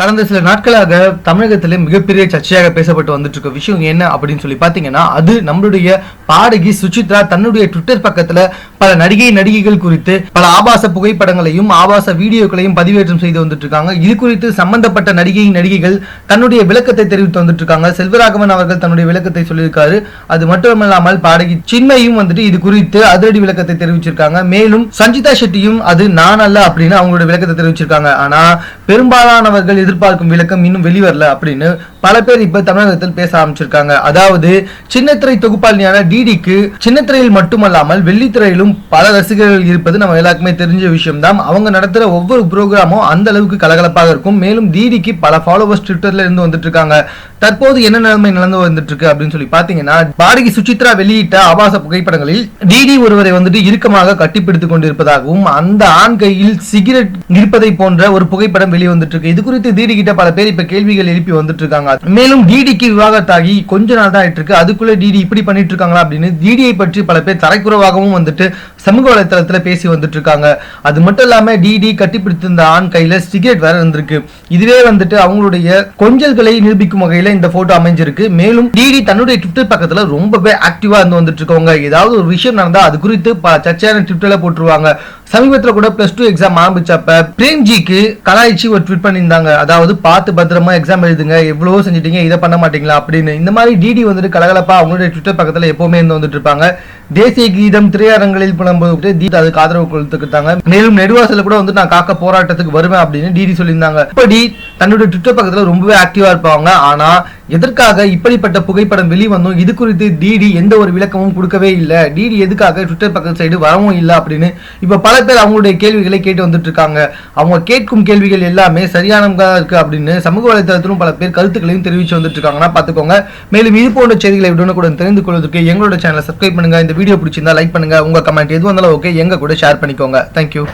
கடந்த சில நாட்களாக தமிழகத்திலே மிகப்பெரிய சர்ச்சையாக பேசப்பட்டு வந்துட்டு இருக்க விஷயம் என்ன அப்படின்னு சொல்லி பார்த்தீங்கன்னா அது நம்மளுடைய பாடகி சுசித்ரா தன்னுடைய ட்விட்டர் பக்கத்துல பல நடிகை நடிகைகள் குறித்து பல ஆபாச புகைப்படங்களையும் ஆபாச வீடியோக்களையும் பதிவேற்றம் செய்து வந்துட்டு இருக்காங்க இது குறித்து சம்பந்தப்பட்ட நடிகை நடிகைகள் தன்னுடைய விளக்கத்தை தெரிவித்து வந்துட்டு இருக்காங்க செல்வராகவன் அவர்கள் தன்னுடைய விளக்கத்தை சொல்லியிருக்காரு. அது மட்டுமல்லாமல் பாடகி சின்மையும் வந்துட்டு இது குறித்து அதிரடி விளக்கத்தை தெரிவிச்சிருக்காங்க. மேலும் சஞ்சிதா ஷெட்டியும் அது நான் அல்ல அப்படின்னு அவங்களோட விளக்கத்தை தெரிவிச்சிருக்காங்க. ஆனா பெரும்பாலானவர்கள் எதிர்பார்க்கும் விளக்கம் இன்னும் வெளிவரல அப்படின்னு பல பேர் இப்ப தமிழகத்தில் பேச ஆரம்பிச்சிருக்காங்க. அதாவது சின்னத்திரை தொகுப்பாளினியான டிடிக்கு சின்னத்திரையில் மட்டுமல்லாமல் வெள்ளித்திரையிலும் பல ரசிகர்கள் இருப்பது நம்ம எல்லாருக்குமே தெரிஞ்ச விஷயம்தான். அவங்க நடத்துற ஒவ்வொரு ப்ரோக்ராமும் அந்த அளவுக்கு கலகலப்பாக இருக்கும். மேலும் டிடிக்கு பல ஃபாலோவர்ஸ் ட்விட்டர்ல இருந்து வந்துட்டு இருக்காங்க தற்போது என்ன நிலைமை நடந்து வந்துட்டு இருக்கு அப்படின்னு சொல்லி பாத்தீங்கன்னா பாடகி சுசித்ரா வெளியிட்ட ஆபாச புகைப்படங்களில் டிடி ஒருவரை வந்துட்டு இறுக்கமாக கட்டிப்பிடித்துக் கொண்டிருப்பதாகவும் அந்த ஆண் கையில் சிகரெட் இருப்பதை போன்ற ஒரு புகைப்படம் வெளிவந்துட்டு இருக்கு இது குறித்து டிடி கிட்ட பல பேர் இப்ப கேள்விகள் எழுப்பி வந்துட்டு இருக்காங்க மேலும் டிடிக்கு விவாகத்தாகி கொஞ்ச நாள் தான் ஆயிட்டு இருக்கு அதுக்குள்ள டிடி இப்படி பண்ணிட்டு இருக்காங்களா அப்படின்னு டிடியை பற்றி பல பேர் தரைக்குறவாகவும் வந்துட்டு சமூக வலைத்தளத்தில் பேசி வந்துட்டு இருக்காங்க அது மட்டும் இல்லாம டிடி கட்டிப்பிடித்திருந்த ஆண் கையில சிகரெட் வேற இருந்திருக்கு. இதுவே வந்துட்டு அவங்களுடைய கொஞ்சல்களை நிரூபிக்கும் வகையில இந்த போட்டோ அமைஞ்சிருக்கு. மேலும் டிடி தன்னுடைய ட்விட்டர் பக்கத்துல ரொம்பவே ஆக்டிவா இருந்து வந்துட்டு இருக்கவங்க ஏதாவது ஒரு விஷயம் நடந்தா அது குறித்து பல சர்ச்சையான ட்விட்டர்ல போட்டுருவாங்க. சமீபத்தில் கூட பிளஸ் டூ எக்ஸாம் ஆரம்பிச்சப்ப பிரேம்ஜிக்கு கலாய்ச்சி ஒரு ட்வீட் பண்ணியிருந்தாங்க. அதாவது பார்த்து பத்திரமா எக்ஸாம் எழுதுங்க. எவ்வளவோ செஞ்சிட்டீங்க. இதை பண்ண மாட்டீங்களா? அப்படின்னு. இந்த மாதிரி டிடி வந்துட்டு கலகலப்பா அவங்களுடைய ட்விட்டர் பக்கத்துல எப்பவுமே இருந்து வந்துட்டு இருப்பாங்க தேசிய கீதம் திரையரங்களில் புலம்போது தீட் அதுக்கு ஆதரவு கொடுத்துக்கிட்டாங்க. மேலும் நெடுவாசல கூட வந்து நான் காக்க போராட்டத்துக்கு வருவேன் அப்படின்னு டிடி சொல்லியிருந்தாங்க. இப்படி தன்னுடைய ட்விட்டர் பக்கத்துல ரொம்பவே ஆக்டிவா இருப்பாங்க. ஆனா எதற்காக இப்படிப்பட்ட புகைப்படம் வெளிவந்தோம்? இது குறித்து டிடி எந்த ஒரு விளக்கமும் கொடுக்கவே இல்லை. டிடி எதுக்காக ட்விட்டர் பக்கத்து சைடு வரவும் இல்லை அப்படின்னு இப்ப பல பேர் அவங்களுடைய கேள்விகளை கேட்டு வந்துட்டு இருக்காங்க அவங்க கேட்கும் கேள்விகள் எல்லாமே சரியானதாக இருக்கு அப்படின்னு சமூக வலைதளத்திலும் பல பேர் கருத்துக்களையும் தெரிவிச்சு வந்துட்டு இருக்காங்கன்னா பாத்துக்கோங்க. மேலும் இது போன்ற செய்திகளை உடனுக்குடன் தெரிந்து கொள்வதற்கு எங்களோட சேனலை சப்ஸ்கிரைப் பண்ணுங்க. இந்த வீடியோ பிடிச்சிருந்தா லைக் பண்ணுங்க. உங்க கமெண்ட் எது வந்தாலும் ஓகே எங்க கூட ஷேர் பண்ணிக்கோங்க. தேங்க்யூ